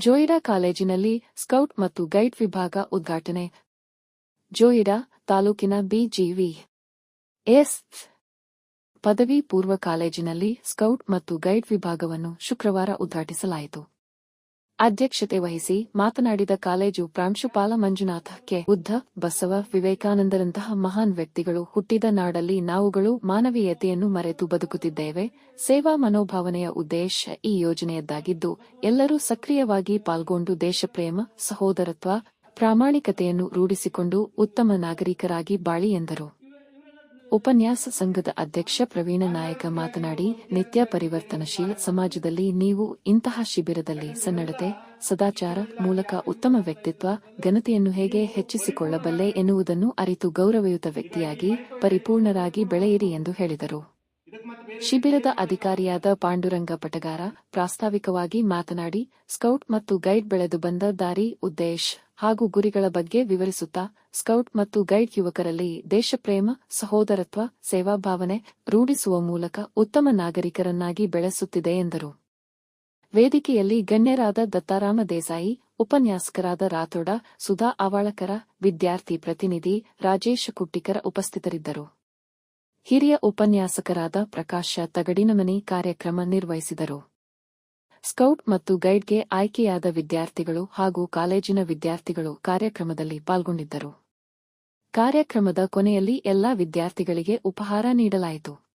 ಜೋಯಿಡಾ ಕಾಲೇಜಿನಲ್ಲಿ ಸ್ಕೌಟ್ ಮತ್ತು ಗೈಡ್ ವಿಭಾಗ ಉದ್ಘಾಟನೆ. ಜೋಯಿಡಾ ತಾಲೂಕಿನ ಬಿಜಿವಿ ಎಸ್ ಪದವಿ ಪೂರ್ವ ಕಾಲೇಜಿನಲ್ಲಿ ಸ್ಕೌಟ್ ಮತ್ತು ಗೈಡ್ ವಿಭಾಗವನ್ನು ಶುಕ್ರವಾರ ಉದ್ಘಾಟಿಸಲಾಯಿತು. ಅಧ್ಯಕ್ಷತೆ ವಹಿಸಿ ಮಾತನಾಡಿದ ಕಾಲೇಜು ಪ್ರಾಂಶುಪಾಲ ಮಂಜುನಾಥ ಕೆ. ಬುದ್ಧ, ಬಸವ, ವಿವೇಕಾನಂದರಂತಹ ಮಹಾನ್ ವ್ಯಕ್ತಿಗಳು ಹುಟ್ಟಿದ ನಾಡಲ್ಲಿ ನಾವುಗಳು ಮಾನವೀಯತೆಯನ್ನು ಮರೆತು ಬದುಕುತ್ತಿದ್ದೇವೆ. ಸೇವಾ ಮನೋಭಾವನೆಯ ಉದ್ದೇಶ ಈ ಯೋಜನೆಯದ್ದಾಗಿದ್ದು, ಎಲ್ಲರೂ ಸಕ್ರಿಯವಾಗಿ ಪಾಲ್ಗೊಂಡು ದೇಶಪ್ರೇಮ, ಸಹೋದರತ್ವ, ಪ್ರಾಮಾಣಿಕತೆಯನ್ನು ರೂಢಿಸಿಕೊಂಡು ಉತ್ತಮ ನಾಗರಿಕರಾಗಿ ಬಾಳಿ ಎಂದರು. ಉಪನ್ಯಾಸ ಸಂಘದ ಅಧ್ಯಕ್ಷ ಪ್ರವೀಣ ನಾಯಕ ಮಾತನಾಡಿ, ನಿತ್ಯ ಪರಿವರ್ತನಶೀಲ ಸಮಾಜದಲ್ಲಿ ನೀವು ಇಂತಹ ಶಿಬಿರದಲ್ಲಿ ಸನ್ನಡತೆ, ಸದಾಚಾರ ಮೂಲಕ ಉತ್ತಮ ವ್ಯಕ್ತಿತ್ವ, ಘನತೆಯನ್ನು ಹೇಗೆ ಹೆಚ್ಚಿಸಿಕೊಳ್ಳಬಲ್ಲೆ ಎನ್ನುವುದನ್ನು ಅರಿತು ಗೌರವಯುತ ವ್ಯಕ್ತಿಯಾಗಿ, ಪರಿಪೂರ್ಣರಾಗಿ ಬೆಳೆಯಿರಿ ಎಂದು ಹೇಳಿದರು. ಶಿಬಿರದ ಅಧಿಕಾರಿಯಾದ ಪಾಂಡುರಂಗ ಪಟಗಾರ ಪ್ರಾಸ್ತಾವಿಕವಾಗಿ ಮಾತನಾಡಿ, ಸ್ಕೌಟ್ ಮತ್ತು ಗೈಡ್ ಬೆಳೆದು ಬಂದ ದಾರಿ ಉದ್ದೇಶ. ಹಾಗೂ ಗುರಿಗಳ ಬಗ್ಗೆ ವಿವರಿಸುತ್ತಾ, ಸ್ಕೌಟ್ ಮತ್ತು ಗೈಡ್ ಯುವಕರಲ್ಲಿ ದೇಶಪ್ರೇಮ, ಸಹೋದರತ್ವ, ಸೇವಾಭಾವನೆ ರೂಢಿಸುವ ಮೂಲಕ ಉತ್ತಮ ನಾಗರಿಕರನ್ನಾಗಿ ಬೆಳೆಸುತ್ತಿದೆ ಎಂದರು. ವೇದಿಕೆಯಲ್ಲಿ ಗಣ್ಯರಾದ ದತ್ತಾರಾಮ ದೇಸಾಯಿ, ಉಪನ್ಯಾಸಕರಾದ ರಾಥೋಡ, ಸುಧಾ ಅವಾಳಕರ ವಿದ್ಯಾರ್ಥಿ ಪ್ರತಿನಿಧಿ ರಾಜೇಶ ಕುಟ್ಟಿಕರ ಉಪಸ್ಥಿತರಿದ್ದರು. ಹಿರಿಯ ಉಪನ್ಯಾಸಕರಾದ ಪ್ರಕಾಶ ತಗಡಿನಮನಿ ಕಾರ್ಯಕ್ರಮ ನಿರ್ವಹಿಸಿದರು. ಸ್ಕೌಟ್ ಮತ್ತು ಗೈಡ್ಗೆ ಆಯ್ಕೆಯಾದ ವಿದ್ಯಾರ್ಥಿಗಳು ಹಾಗೂ ಕಾಲೇಜಿನ ವಿದ್ಯಾರ್ಥಿಗಳು ಕಾರ್ಯಕ್ರಮದಲ್ಲಿ ಪಾಲ್ಗೊಂಡಿದ್ದರು. ಕಾರ್ಯಕ್ರಮದ ಕೊನೆಯಲ್ಲಿ ಎಲ್ಲಾ ವಿದ್ಯಾರ್ಥಿಗಳಿಗೆ ಉಪಹಾರ ನೀಡಲಾಯಿತು.